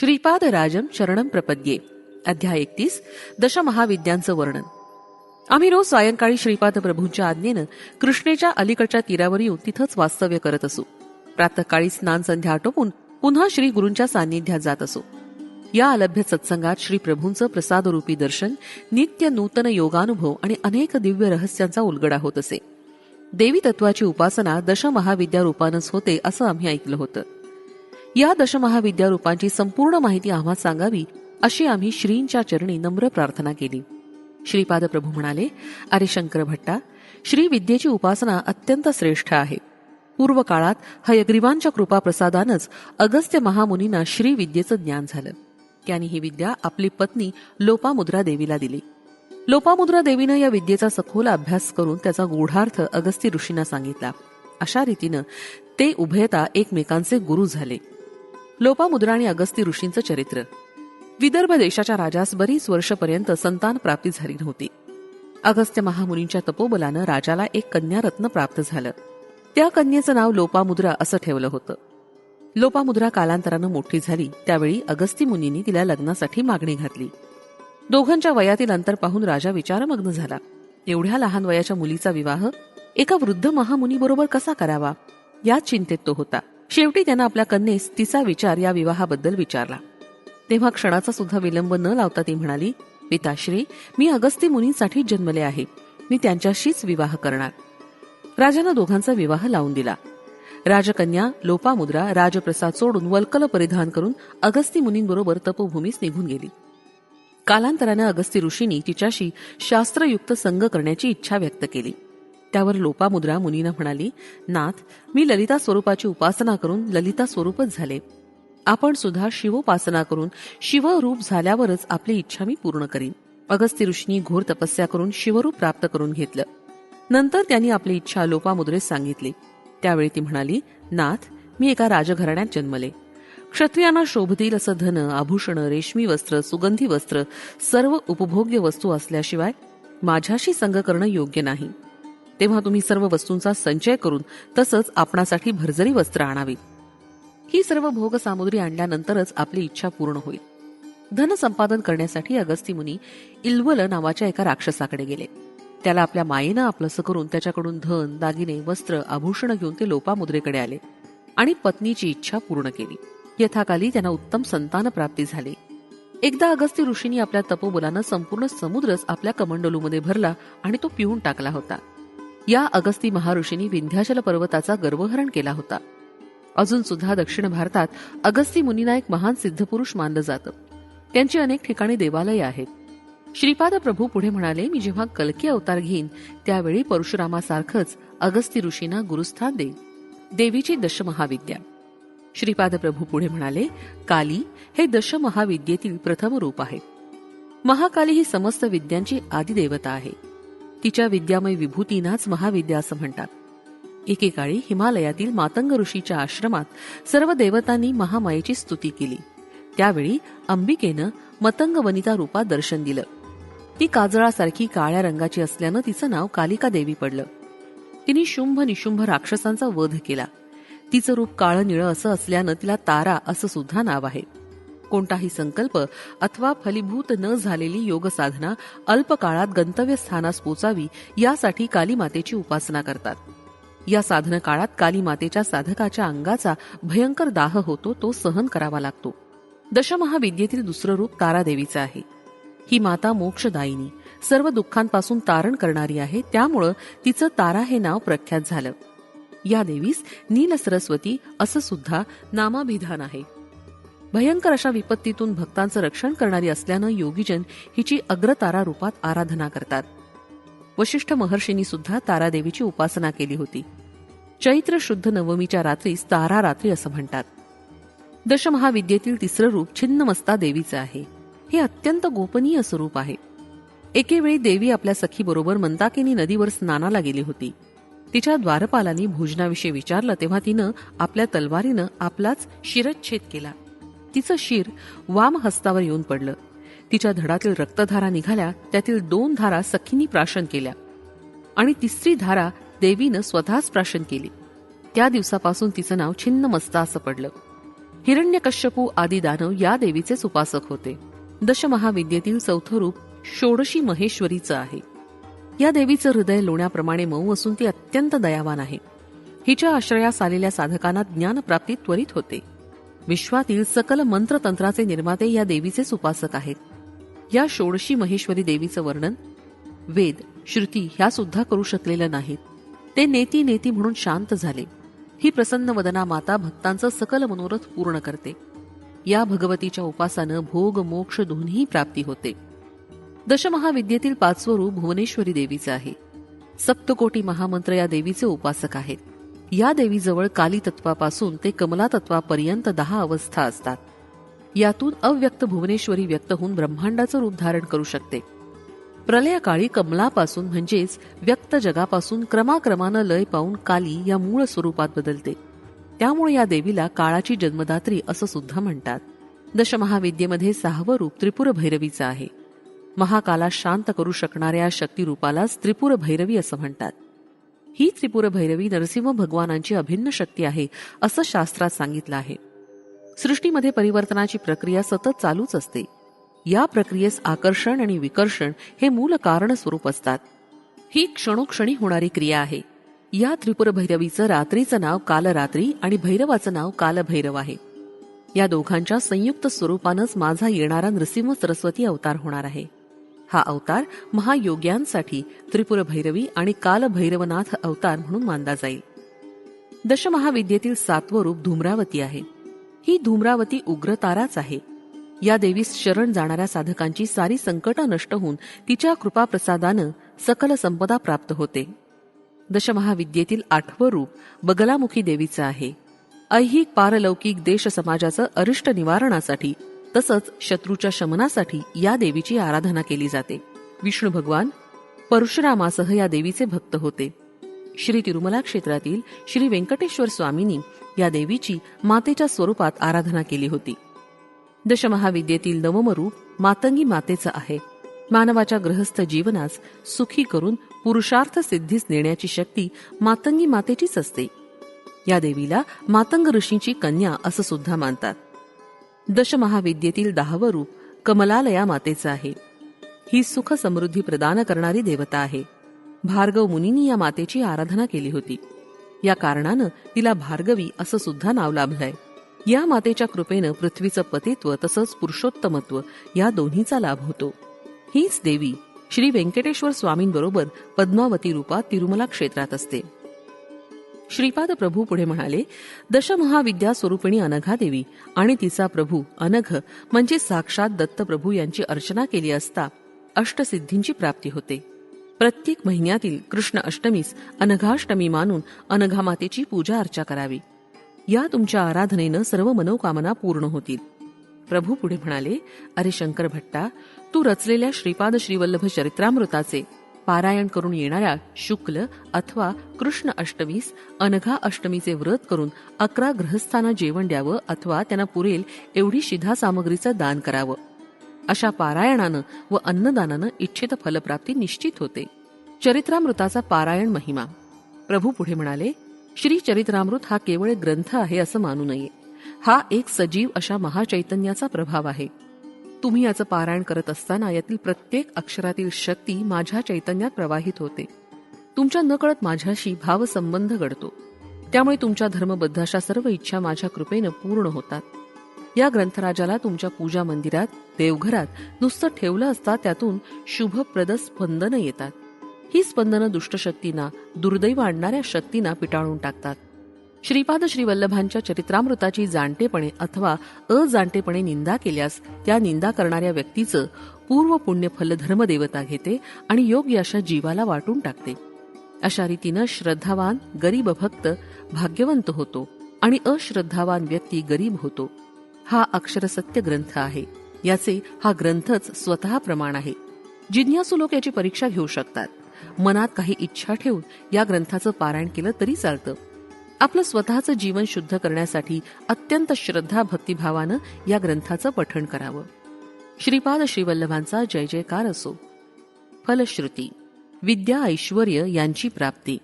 श्रीपाद राजम शरणम प्रपद्ये. अध्याय एकतीस दशमहाविद्यांचं वर्णन. आम्ही रोज सायंकाळी श्रीपाद प्रभूंच्या आज्ञेनं कृष्णेच्या अलीकडच्या तीरावर येऊन तिथंच वास्तव्य करत असू. प्रातःकाळी स्नान संध्या आटोपून पुन्हा श्री गुरूंच्या सान्निध्यात जात असो. या अलभ्य सत्संगात श्री प्रभूंचं प्रसादरूपी दर्शन नित्य नूतन योगानुभव आणि अनेक दिव्य रहस्यांचा उलगडा होत असे. देवी तत्वाची उपासना दशमहाविद्या रूपानच होते असं आम्ही ऐकलं होतं. या दशमहाविद्या रूपांची संपूर्ण माहिती आम्हा सांगावी अशी आम्ही श्रींच्या चरणी नम्र प्रार्थना केली. श्रीपाद प्रभू म्हणाले अरे शंकर भट्टा श्री विद्येची उपासना अत्यंत श्रेष्ठ आहे. पूर्व काळात हयग्रीवांच्या कृपाप्रसादानच अगस्त्य महामुनींना श्री विद्येचं ज्ञान झालं. त्यांनी ही विद्या आपली पत्नी लोपामुद्रा देवीला दिली. लोपामुद्रा देवीनं या विद्येचा सखोल अभ्यास करून त्याचा गूढार्थ अगस्ती ऋषींना सांगितला. अशा रीतीनं ते उभयता एकमेकांचे गुरु झाले. लोपामुद्रा आणि अगस्ती ऋषींचं चरित्र. विदर्भ देशाच्या राजास बरीच वर्षपर्यंत संतान प्राप्ती झाली नव्हती. अगस्त्य महामुनींच्या तपोबलानं राजाला एक कन्यारत्न प्राप्त झालं. त्या कन्येचं नाव लोपामुद्रा असं ठेवलं होतं. लोपामुद्रा कालांतरानं मोठी झाली त्यावेळी अगस्ती मुनींनी तिला लग्नासाठी मागणी घातली. दोघांच्या वयातील अंतर पाहून राजा विचारमग्न झाला. एवढ्या लहान वयाच्या मुलीचा विवाह एका वृद्ध महामुनीबरोबर कसा करावा याच चिंतेत तो होता. शेवटी त्यानं आपल्या कन्येस तिचा विचार या विवाहाबद्दल विचारला. तेव्हा क्षणाचा सुद्धा विलंब न लावता ती म्हणाली पिताश्री मी अगस्ती मुनींसाठी जन्मले आहे. मी त्यांच्याशीच विवाह करणार. राजानं दोघांचा विवाह लावून दिला. राजकन्या लोपामुद्रा राजप्रसाद सोडून वल्कल परिधान करून अगस्ती मुनींबरोबर तपोभूमीस निघून गेली. कालांतरानं अगस्ती ऋषींनी तिच्याशी शास्त्रयुक्त संग करण्याची इच्छा व्यक्त केली. त्यावर लोपामुद्रा मुनीनं म्हणाली नाथ मी ललिता स्वरूपाची उपासना करून ललिता स्वरूपच झाले. आपण सुद्धा शिवोपासना करून शिवरूप झाल्यावरच आपली इच्छा मी पूर्ण करीन. अगस्ती ऋषींनी घोर तपस्या करून शिवरूप प्राप्त करून घेतलं. नंतर त्यांनी आपली इच्छा लोपामुद्रेस सांगितली. त्यावेळी ती म्हणाली नाथ मी एका राजघराण्यात जन्मले. क्षत्रियांना शोभतील असं धन आभूषण रेशमी वस्त्र सुगंधी वस्त्र सर्व उपभोग्य वस्तू असल्याशिवाय माझ्याशी संग करणं योग्य नाही. तेव्हा तुम्ही सर्व वस्तूंचा संचय करून तसंच आपणासाठी भरजरी वस्त्र आणावी. ही सर्व भोग सामुग्री आणल्यानंतरच आपली इच्छा पूर्ण होईल. धन संपादन करण्यासाठी अगस्ती मुनी इल्वल नावाच्या एका राक्षसाकडे गेले. त्याला आपल्या मायेनं आपलंसं करून त्याच्याकडून धन दागिने वस्त्र आभूषण घेऊन ते लोपामुद्रेकडे आले आणि पत्नीची इच्छा पूर्ण केली. यथाकाली त्यांना उत्तम संतान प्राप्ती झाली. एकदा अगस्ती ऋषींनी आपल्या तपोबलानं संपूर्ण समुद्रच आपल्या कमंडलूमध्ये भरला आणि तो पिऊन टाकला होता. या अगस्ती महाऋषींनी विंध्याचल पर्वताचा गर्वहरण केला होता. अजून सुद्धा दक्षिण भारतात अगस्ती मुनीना एक महान सिद्धपुरुष मानलं जातं. त्यांची अनेक ठिकाणी देवालय आहेत. श्रीपाद प्रभू पुढे म्हणाले मी जेव्हा कलकी अवतार घेईन त्यावेळी परशुरामासारखंच अगस्ती ऋषींना गुरुस्थान देईन. देवीची दशमहाविद्या. श्रीपाद प्रभू पुढे म्हणाले काली हे दशमहाविद्येतील प्रथम रूप आहे. महाकाली ही समस्त विद्यांची आदिदेवता आहे. तिच्या विद्यामय विभूतीनाच महाविद्या असं म्हणतात. एकेकाळी हिमालयातील मातंग ऋषीच्या आश्रमात सर्व देवतांनी महामायेची स्तुती केली. त्यावेळी अंबिकेनं मतंग वनिता रूपात दर्शन दिलं. ती काजळासारखी काळ्या रंगाची असल्यानं तिचं नाव कालिका देवी पडलं. तिने शुंभ निशुंभ राक्षसांचा वध केला. तिचं रूप काळं निळं असं असल्यानं तिला तारा असं सुद्धा नाव आहे. कोणताही संकल्प अथवा फलीभूत न झालेली योगसाधना अल्प काळात गंतव्यस्थानास पोचावी यासाठी कालीमातेची उपासना करतात. या साधन काळात कालीमातेच्या साधकाच्या अंगाचा भयंकर दाह होतो तो सहन करावा लागतो. दशमहाविद्येतील दुसरं रूप तारादेवीचं आहे. ही माता मोक्षदायिनी सर्व दुःखांपासून तारण करणारी आहे त्यामुळं तिचं तारा हे नाव प्रख्यात झालं. या देवीस नील सरस्वती असं सुद्धा नामाभिधान आहे. भयंकर अशा विपत्तीतून भक्तांचं रक्षण करणारी असल्यानं योगीजन हिची अग्रतारा रूपात आराधना करतात. वशिष्ठ महर्षींनी सुद्धा तारादेवीची उपासना केली होती. चैत्र शुद्ध नवमीच्या रात्रीस तारा रात्री असं म्हणतात. दशमहाविद्येतील तिसरं रूप छिन्नमस्ता देवीचं आहे. हे अत्यंत गोपनीय स्वरूप आहे. एकेवेळी देवी आपल्या सखीबरोबर मंदाकिनी नदीवर स्नानाला गेली होती. तिच्या द्वारपालांनी भोजनाविषयी विचारलं तेव्हा तिनं आपल्या तलवारीनं आपलाच शिरच्छेद केला. तिचं शिर वाम हस्तावर येऊन पडलं. तिच्या धडातील रक्तधारा निघाल्या त्यातील दोन धारा सखींनी प्राशन केल्या. आणि तिसरी धारा देवीनं स्वतःच प्राशन केली. त्या दिवसापासून तिचं नाव छिन्न मस्ता असं पडलं. हिरण्यकश्यपू आदी दानव या देवीचेच उपासक होते. दशमहाविद्येतील चौथं रूप षोडशी महेश्वरीचं आहे. या देवीचं हृदय लोण्याप्रमाणे मऊ असून ती अत्यंत दयावान आहे. हिच्या आश्रयास आलेल्या साधकांना ज्ञानप्राप्ती त्वरित होते. विश्वातील सकल मंत्रतंत्राचे निर्माते या देवीचेच उपासक आहेत. या षोडशी महेश्वरी देवीचं वर्णन वेद श्रुती ह्या सुद्धा करू शकलेल्या नाहीत. ते नेती नेती म्हणून शांत झाले. ही प्रसन्न वदना माता भक्तांचं सकल मनोरथ पूर्ण करते. या भगवतीच्या उपासानं भोग मोक्ष दोन्ही प्राप्ती होते. दशमहाविद्येतील पाचवं रूप भुवनेश्वरी देवीचं आहे. सप्तकोटी महामंत्र या देवीचे उपासक आहेत. या देवीजवळ काली तत्वापासून ते कमला तत्वापर्यंत दहा अवस्था असतात. यातून अव्यक्त भुवनेश्वरी व्यक्त होऊन ब्रह्मांडाचं रूप धारण करू शकते. प्रलयकाळी कमलापासून म्हणजेच व्यक्त जगापासून क्रमाक्रमानं लय पाहून काली या मूळ स्वरूपात बदलते. त्यामुळे या देवीला काळाची जन्मदात्री असं सुद्धा म्हणतात. दशमहाविद्येमध्ये सहावं रूप त्रिपुर भैरवीचं आहे. महाकाला शांत करू शकणाऱ्या शक्तिरूपालाच त्रिपुर भैरवी असं म्हणतात. ही त्रिपुर भैरवी नरसिंह भगवानांची अभिन्न शक्ती आहे असं शास्त्रात सांगितलं आहे. सृष्टीमध्ये परिवर्तनाची प्रक्रिया सतत चालूच असते. या प्रक्रियेस आकर्षण आणि विकर्षण हे मूल कारण स्वरूप असतात. ही क्षणोक्षणी होणारी क्रिया आहे. या त्रिपुर भैरवीचं रात्रीचं नाव कालरात्री आणि भैरवाचं नाव कालभैरव आहे. या दोघांच्या संयुक्त स्वरूपानंच माझा येणारा नृसिंह सरस्वती अवतार होणार आहे. हा अवतार महायोग्यांसाठी त्रिपुर भैरवी आणि कालभैरवनाथ अवतार म्हणून मानला जाईल. दशमहाविद्येतील सातवं रूप धूम्रावती आहे. ही धूम्रावती उग्रताराच आहे. या देवीस शरण जाणाऱ्या साधकांची सारी संकट नष्ट होऊन तिच्या कृपाप्रसादानं सकल संपदा प्राप्त होते. दशमहाविद्येतील आठवं रूप बगलामुखी देवीचं आहे. ऐहिक पारलौकिक देश समाजाचं अरिष्ट निवारणासाठी तसंच शत्रूच्या शमनासाठी या देवीची आराधना केली जाते. विष्णू भगवान परशुरामासह या देवीचे भक्त होते. श्री तिरुमला क्षेत्रातील श्री व्यंकटेश्वर स्वामींनी या देवीची मातेच्या स्वरूपात आराधना केली होती. दशमहाविद्येतील नवमरूप मातंगी मातेचं आहे. मानवाच्या ग्रहस्थ जीवनास सुखी करून पुरुषार्थ सिद्धीस नेण्याची शक्ती मातंगी मातेचीच असते. या देवीला मातंग ऋषींची कन्या असं सुद्धा मानतात. दशमहाविद्येतील दहावं रूप कमलालया मातेचं आहे. ही सुख समृद्धी प्रदान करणारी देवता आहे. भार्गव मुनींनी या मातेची आराधना केली होती. या कारणानं तिला भार्गवी असं सुद्धा नाव लाभलंय. या मातेच्या कृपेनं पृथ्वीचं पतित्व तसंच पुरुषोत्तमत्व या दोन्हीचा लाभ होतो. हीच देवी श्री व्यंकटेश्वर स्वामींबरोबर पद्मावती रूपात तिरुमला क्षेत्रात असते. श्रीपाद प्रभू पुढे म्हणाले दशमहाविद्या स्वरूपिणी अनघादेवी आणि तिचा प्रभू अनघ म्हणजे साक्षात दत्तप्रभू यांची अर्चना केली असता अष्टसिद्धींची प्राप्ती होते. प्रत्येक महिन्यातील कृष्ण अष्टमीस अनघाष्टमी मानून अनघा मातेची पूजा अर्चा करावी. या तुमच्या आराधनेनं सर्व मनोकामना पूर्ण होतील. प्रभू पुढे म्हणाले अरे शंकर भट्टा तू रचलेल्या श्रीपाद श्रीवल्लभ चरित्रामृताचे पारायण करून येणाऱ्या शुक्ल अथवा कृष्ण अष्टमीस अनघा अष्टमीचे व्रत करून अकरा ग्रहस्थांना जेवण द्यावं अथवा त्यांना पुरेल एवढी शिधा सामग्रीचं दान करावं. अशा पारायणानं व अन्नदानानं इच्छित फलप्राप्ती निश्चित होते. चरित्रामृताचा पारायण महिमा. प्रभू पुढे म्हणाले श्री चरित्रामृत हा केवळ ग्रंथ आहे असं मानू नये. हा एक सजीव अशा महाचैतन्याचा प्रभाव आहे. तुम्ही याचं पारायण करत असताना यातील प्रत्येक अक्षरातील शक्ती माझ्या चैतन्यात प्रवाहित होते. तुमच्या नकळत माझ्याशी भावसंबंध घडतो. त्यामुळे तुमच्या धर्मबद्धाशा सर्व इच्छा माझ्या कृपेनं पूर्ण होतात. या ग्रंथराजाला तुमच्या पूजा मंदिरात देवघरात नुसतं ठेवलं असता त्यातून शुभप्रद स्पंदनं येतात. ही स्पंदनं दुष्टशक्तींना दुर्दैव आणणाऱ्या शक्तींना पिटाळून टाकतात. श्रीपाद श्रीवल्लभांच्या चरित्रामृताची जाणतेपणे अथवा अजाणतेपणे निंदा केल्यास त्या निंदा करणाऱ्या व्यक्तीचं पूर्व पुण्य फल धर्मदेवता घेते आणि योग्य अशा जीवाला वाटून टाकते. अशा रीतीनं श्रद्धावान गरीब भक्त भाग्यवंत होतो आणि अश्रद्धावान व्यक्ती गरीब होतो. हा अक्षरसत्य ग्रंथ आहे. याचे हा ग्रंथच स्वतः प्रमाण आहे. जिज्ञासू लोक याची परीक्षा घेऊ शकतात. मनात काही इच्छा ठेवून या ग्रंथाचं पारायण केलं तरी चालतं. आपलं स्वतःचं जीवन शुद्ध करण्यासाठी अत्यंत श्रद्धा भक्तिभावानं या ग्रंथाचं पठण करावं. श्रीपाद श्रीवल्लभांचा जय जयकार असो. फलश्रुती विद्या ऐश्वर यांची प्राप्ती.